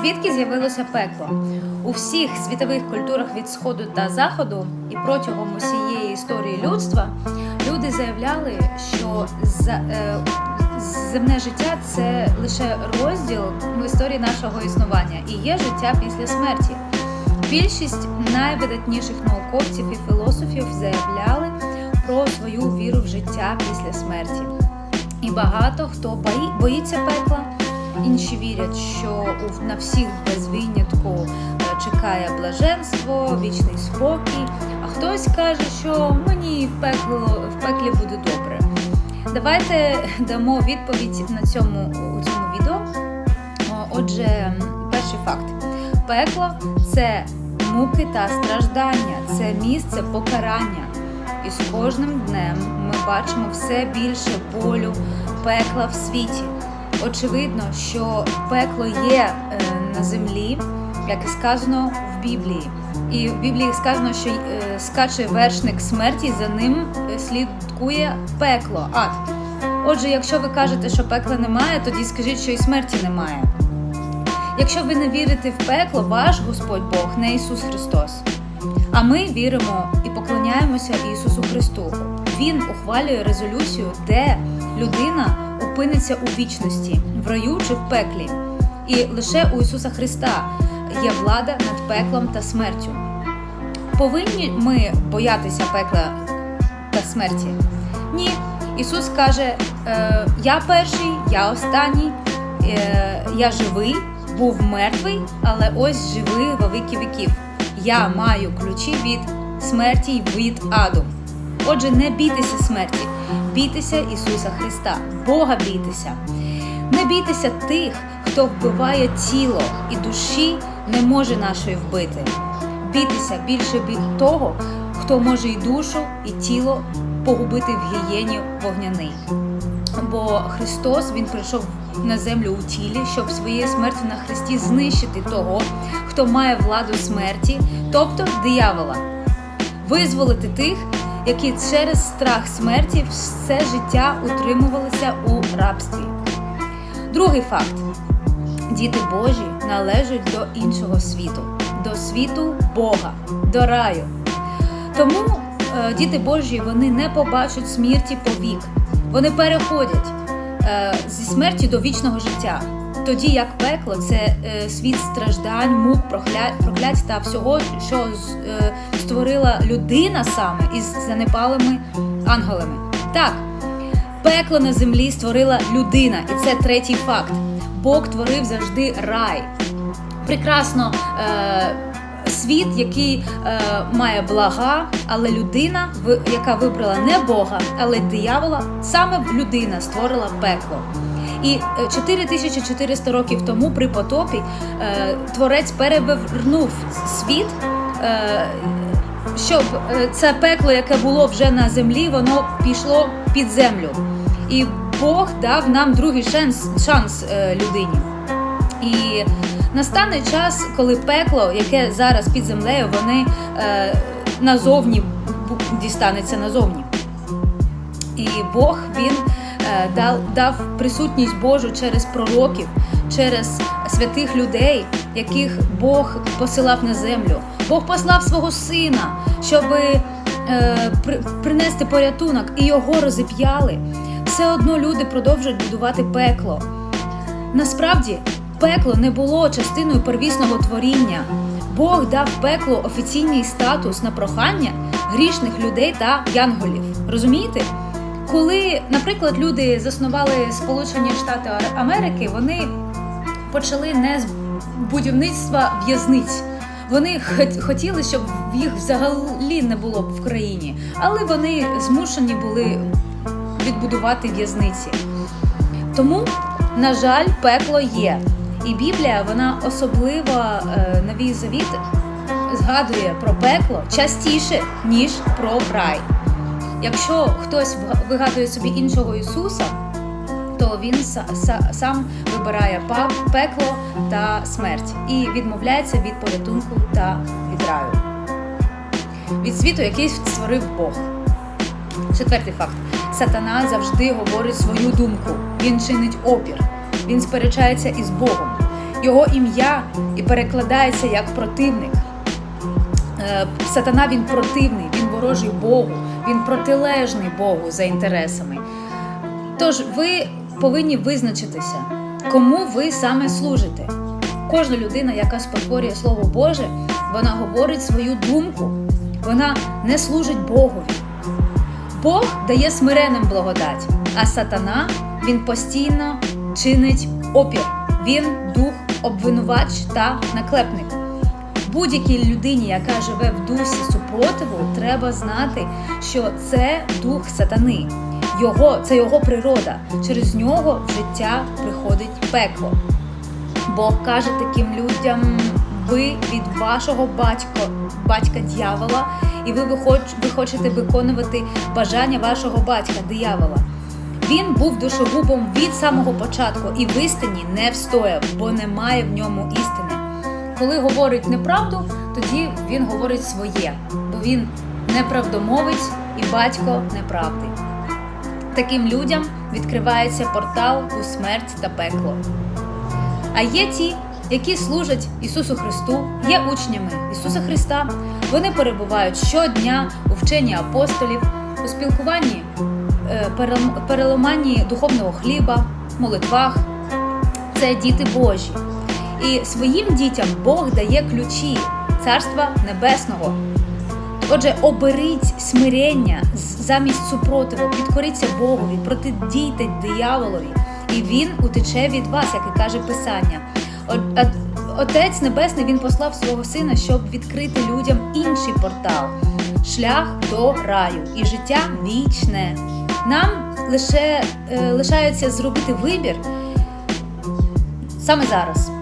Звідки з'явилося пекло? У всіх світових культурах від сходу та заходу і протягом усієї історії людства люди заявляли, що е, земне життя це лише розділ в історії нашого існування і є життя після смерті. Більшість найвидатніших науковців і філософів заявляли про свою віру в життя після смерті. І багато хто бої, боїться пекла. Інші вірять, що на всіх без винятку е, чекає блаженство, вічний спокій. А хтось каже, що мені в пекло в пеклі буде добре. Давайте дамо відповідь на цьому у цьому відео. Отже, перший факт: пекло це муки та страждання, це місце покарання. І з кожним днем ми бачимо все більше болю, пекла в світі. Очевидно, що пекло є е, на землі, як і сказано в Біблії. І в Біблії сказано, що е, скаче вершник смерті, за ним е, слідкує пекло, ад. Отже, якщо ви кажете, що пекла немає, тоді скажіть, що і смерті немає. Якщо ви не вірите в пекло, ваш Господь Бог не Ісус Христос. А ми віримо і поклоняємося Ісусу Христу. Він ухвалює резолюцію, де людина опиниться у вічності, в раю чи в пеклі. І лише у Ісуса Христа є влада над пеклом та смертю. Повинні ми боятися пекла та смерті? Ні. Ісус каже: е, Я перший, я останній, е, я живий, був мертвий, але ось живий во віки віків. Я маю ключі від смерті й від аду. Отже, не бійтеся смерті, бійтеся Ісуса Христа, Бога бійтеся. Не бійтеся тих, хто вбиває тіло і душі не може нашої вбити. Бійтеся більше від того, хто може і душу, і тіло погубити в гієні вогняний. Бо Христос Він прийшов на землю у тілі, щоб своєю смертю на Христі знищити того, хто має владу смерті, тобто диявола, визволити тих, які через страх смерті все життя утримувалися у рабстві. Другий факт: діти Божі належать до іншого світу, до світу Бога, до раю. Тому е, діти Божі вони не побачать смерті повік. Вони переходять е, зі смерті до вічного життя. Тоді як пекло це е, світ страждань, мук, прокля... проклять та всього, що е, створила людина саме із занепалими ангелами. Так, пекло на землі створила людина, і це третій факт. Бог творив завжди рай. Прекрасно е, світ, який е, має блага, але людина, яка вибрала не Бога, але диявола, саме людина створила пекло. І е, 4400 років тому при потопі е, творець перевернув світ. Е, щоб е, це пекло, яке було вже на землі, воно пішло під землю. І Бог дав нам другий шанс, шанс е, людині. І настане час, коли пекло, яке зараз під землею, вони е, назовні дістанеться назовні. І Бог він е, дав, дав присутність Божу через пророків, через святих людей, яких Бог посилав на землю. Бог послав свого сина, щоб е, принести порятунок, і його розіп'яли. Все одно люди продовжують будувати пекло. Насправді, пекло не було частиною первісного творіння. Бог дав пеклу офіційний статус на прохання грішних людей та янголів. Розумієте? Коли, наприклад, люди заснували Сполучені Штати Америки, вони почали не з будівництва в'язниць. Вони хот- хотіли, щоб їх взагалі не було б в країні, але вони змушені були відбудувати в'язниці. Тому, на жаль, пекло є. І Біблія, вона особливо е, новий завіт згадує про пекло частіше, ніж про рай. Якщо хтось вигадує собі іншого Ісуса, то він са- са- сам вибирає пекло та смерть і відмовляється від порятунку та від раю. Від світу, який створив Бог. Четвертий факт: сатана завжди говорить свою думку. Він чинить опір, він сперечається із Богом. його ім'я і перекладається як противник. Е, Сатана він противний, він ворожий Богу, він протилежний Богу за інтересами. Тож ви повинні визначитися, кому ви саме служите. Кожна людина, яка спотворює Слово Боже, вона говорить свою думку, вона не служить Богові. Бог дає смиреним благодать, а сатана він постійно чинить опір. Він дух обвинувач та наклепник. Будь-якій людині, яка живе в дусі супротиву, треба знати, що це дух сатани. Його, це його природа. Через нього в життя приходить пекло. Бог каже таким людям: ви від вашого батька, батька дьявола, і ви, вихоч- ви хочете виконувати бажання вашого батька, диявола. Він був душогубом від самого початку і в істині не встояв, бо немає в ньому істини. Коли говорить неправду, тоді він говорить своє, бо він неправдомовець і батько неправди. Таким людям відкривається портал у смерть та пекло. А є ті, які служать Ісусу Христу, є учнями Ісуса Христа. Вони перебувають щодня у вченні апостолів, у спілкуванні, е, перелом- переламанні духовного хліба, молитвах. Це діти Божі. І своїм дітям Бог дає ключі Царства Небесного. Отже, оберіть смирення замість супротиву, підкоріться Богові, протидійте дияволові, і він утече від вас, як і каже Писання. Отець Небесний він послав свого сина, щоб відкрити людям інший портал, шлях до раю і життя вічне. Нам лише е, лишається зробити вибір саме зараз.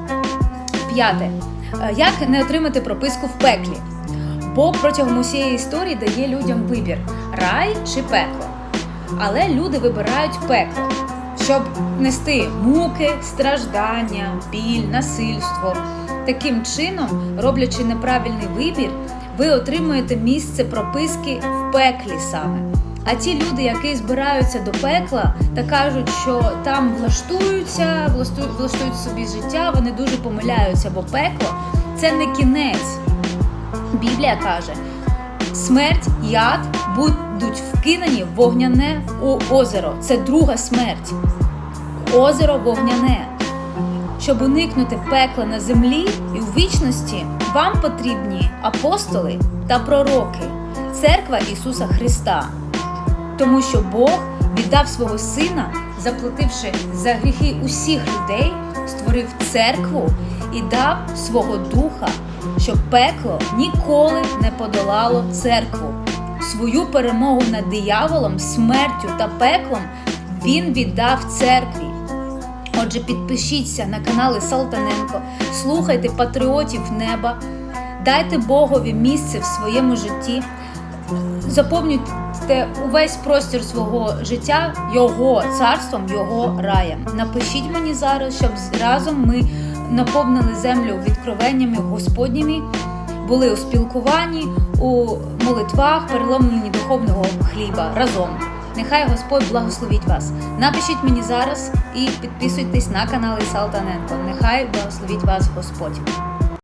П'яте. Як не отримати прописку в пеклі? Бог протягом усієї історії дає людям вибір рай чи пекло. Але люди вибирають пекло, щоб нести муки, страждання, біль, насильство. Таким чином, роблячи неправильний вибір, ви отримуєте місце прописки в пеклі саме. А ті люди, які збираються до пекла та кажуть, що там влаштуються, влаштують, влаштують собі життя, вони дуже помиляються, бо пекло це не кінець. Біблія каже: смерть, яд будуть вкинені в вогняне озеро. Це друга смерть. Озеро вогняне. Щоб уникнути пекла на землі і у вічності, вам потрібні апостоли та пророки, церква Ісуса Христа. Тому що Бог віддав свого сина, заплативши за гріхи усіх людей, створив церкву і дав свого духа, щоб пекло ніколи не подолало церкву. Свою перемогу над дияволом, смертю та пеклом він віддав церкві. Отже, підпишіться на канали Салтаненко, слухайте патріотів неба, дайте Богові місце в своєму житті, заповнюйте увесь простір свого життя Його царством, Його раєм. Напишіть мені зараз, щоб разом ми наповнили землю відкровеннями Господніми, були у спілкуванні, у молитвах, переломленні духовного хліба разом. Нехай Господь благословить вас. Напишіть мені зараз і підписуйтесь на канал Салтаненко. Нехай благословить вас Господь.